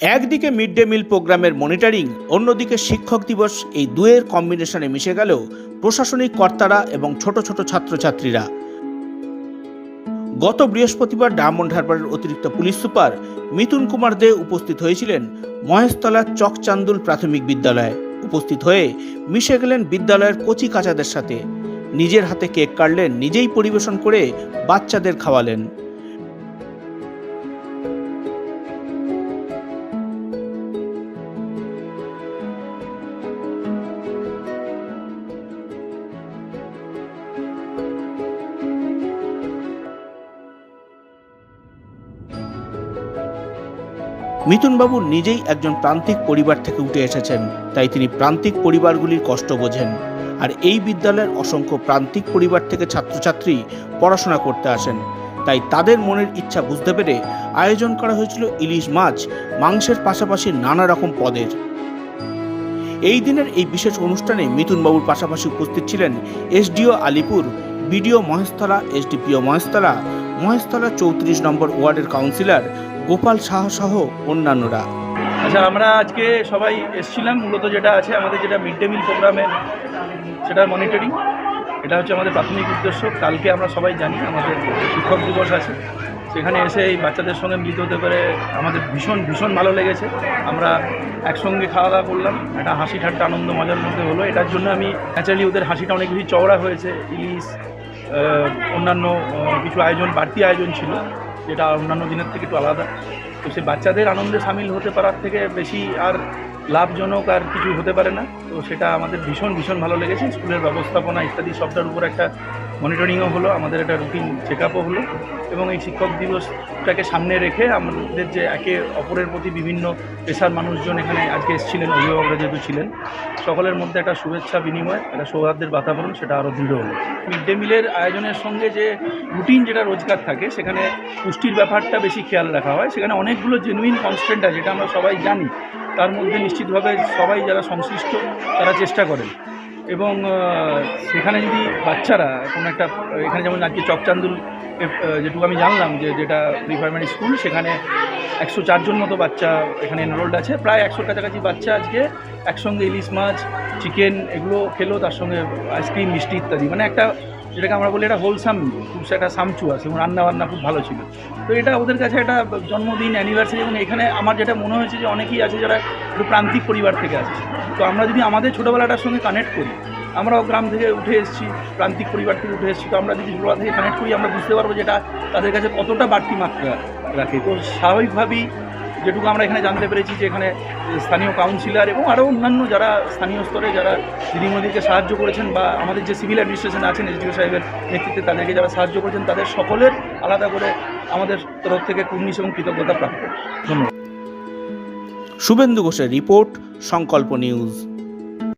একদিকে mid day meal প্রোগ্রামের monitoring, অন্যদিকে শিক্ষক দিবস এই দুয়ের কম্বিনেশনে মিশে গেলেও প্রশাসনিক কর্তারা এবং ছোট ছোট ছাত্রছাত্রীরা। গত বৃহস্পতিবার ডায়মন্ড হারবারের অতিরিক্ত পুলিশ সুপার মিথুন কুমার দে উপস্থিত হয়েছিলেন মহেশতলা চকচান্দুল প্রাথমিক বিদ্যালয়ে। উপস্থিত হয়ে মিশে গেলেন বিদ্যালয়ের কচি কাচাদের সাথে। নিজের হাতে কেক কাটলেন, নিজেই পরিবেশন করে বাচ্চাদের খাওয়ালেন। মিথুনবাবু নিজেই একজন প্রান্তিক পরিবার থেকে উঠে এসেছেন, তাই তিনি প্রান্তিক পরিবারগুলির কষ্ট বোঝেন। আর এই বিদ্যালয়ের অসংখ্য প্রান্তিক পরিবার থেকে ছাত্রছাত্রী পড়াশোনা করতে আসেন। তাই তাদের মনের ইচ্ছা বুঝতে পেরে আয়োজন করা হয়েছিল ইলিশ মাছ, মাংসের পাশাপাশি নানা রকম পদের। এই দিনের এই বিশেষ অনুষ্ঠানে মিথুনবাবুর পাশাপাশি উপস্থিত ছিলেন SDO Alipore, BDO Maheshtala, SDPO Maheshtala Maheshtala চৌত্রিশ নম্বর ওয়ার্ডের কাউন্সিলর গোপাল শাহ সহ অন্যান্যরা। আচ্ছা আমরা আজকে সবাই এসেছিলাম, মূলত যেটা আছে, আমাদের যেটা মিড ডে মিল প্রোগ্রামের সেটা মনিটরিং এটা হচ্ছে আমাদের প্রাথমিক উদ্দেশ্য। কালকে আমরা সবাই জানি, আমাদের শিক্ষক দিবস আছে। সেখানে এসে এই বাচ্চাদের সঙ্গে মিলিত হতে পারে আমাদের ভীষণ ভীষণ ভালো লেগেছে। আমরা একসঙ্গে খাওয়া দাওয়া করলাম। একটা হাসি ঠাট্টা আনন্দ মজার মধ্যে হলো। এটার জন্য আমি ন্যাচারালি ওদের হাসিটা অনেক বেশি চওড়া হয়েছে। ইলিশ অন্যান্য কিছু আয়োজন, বাড়তি আয়োজন ছিল, যেটা অন্যান্য দিনের থেকে একটু আলাদা। তো সে বাচ্চাদের আনন্দে সামিল হতে পারার থেকে বেশি আর লাভজনক আর কিছু হতে পারে না। তো সেটা আমাদের ভীষণ ভীষণ ভালো লেগেছে। স্কুলের ব্যবস্থাপনা, ইত্যাদি সবটার উপর একটা মনিটরিংও হলো, আমাদের একটা রুটিন চেক আপও হলো। এবং এই শিক্ষক দিবসটাকে সামনে রেখে আমাদের যে একে অপরের প্রতি বিভিন্ন পেশার মানুষজন এখানে আজকে এসেছিলেন, অভিভাবকরা যেহেতু ছিলেন, সকলের মধ্যে একটা শুভেচ্ছা বিনিময়, একটা সৌহার্দ্যের বাতাবরণ, সেটা আরও দৃঢ় হলো। মিড ডে মিলের আয়োজনের সঙ্গে যে রুটিন যেটা রোজগার থাকে, সেখানে পুষ্টির ব্যাপারটা বেশি খেয়াল রাখা হয়। সেখানে অনেকগুলো জেনুইন কনস্ট্যান্ট আছে, যেটা আমরা সবাই জানি। তার মধ্যে নিশ্চিতভাবে সবাই যারা সংশ্লিষ্ট, তারা চেষ্টা করেন। এবং সেখানে যদি বাচ্চারা কোনো একটা, এখানে যেমন আজকে চকচান্দুল যেটুকু আমি জানলাম যে যেটা প্রি প্রাইমারি স্কুল সেখানে একশো চারজন মতো বাচ্চা এখানে এনরোল্ড আছে। প্রায় একশোর কাছাকাছি বাচ্চা আজকে একসঙ্গে ইলিশ মাছ চিকেন এগুলো খেলো, তার সঙ্গে আইসক্রিম মিষ্টি ইত্যাদি। মানে একটা যেটাকে আমরা বলি এটা হোলসাম খুব একটা সামচু আছে এবং রান্না বান্না খুব ভালো ছিল। তো এটা ওদের কাছে একটা জন্মদিন অ্যানিভার্সারি এবং এখানে আমার যেটা মনে হয়েছে যে অনেকেই আছে যারা একটু প্রান্তিক পরিবার থেকে আসছে। তো আমরা যদি আমাদের ছোটোবেলাটার সঙ্গে কানেক্ট করি আমরাও গ্রাম থেকে উঠে এসেছি প্রান্তিক পরিবার থেকে উঠে এসেছি। তো আমরা যদি ছোটোবেলা থেকে কানেক্ট করি আমরা বুঝতে পারব যেটা তাদের কাছে কতটা বাড়তি মাত্রা। রাখে। তো স্বাভাবিকভাবেই যেটুকু আমরা এখানে জানতে পেরেছি যে এখানে স্থানীয় কাউন্সিলর এবং আরও অন্যান্য যারা স্থানীয় স্তরে যারা দিদিমণিকে সাহায্য করেছেন বা আমাদের যে সিভিল অ্যাডমিনিস্ট্রেশন আছেন এসডিও সাহেবের নেতৃত্বে তাদেরকে যারা সাহায্য করেছেন তাদের সকলের আলাদা করে আমাদের তরফ থেকে কুর্নিশ এবং কৃতজ্ঞতা প্রাপ্ত। ধন্যবাদ। শুভেন্দু ঘোষের রিপোর্ট সংকল্প নিউজ।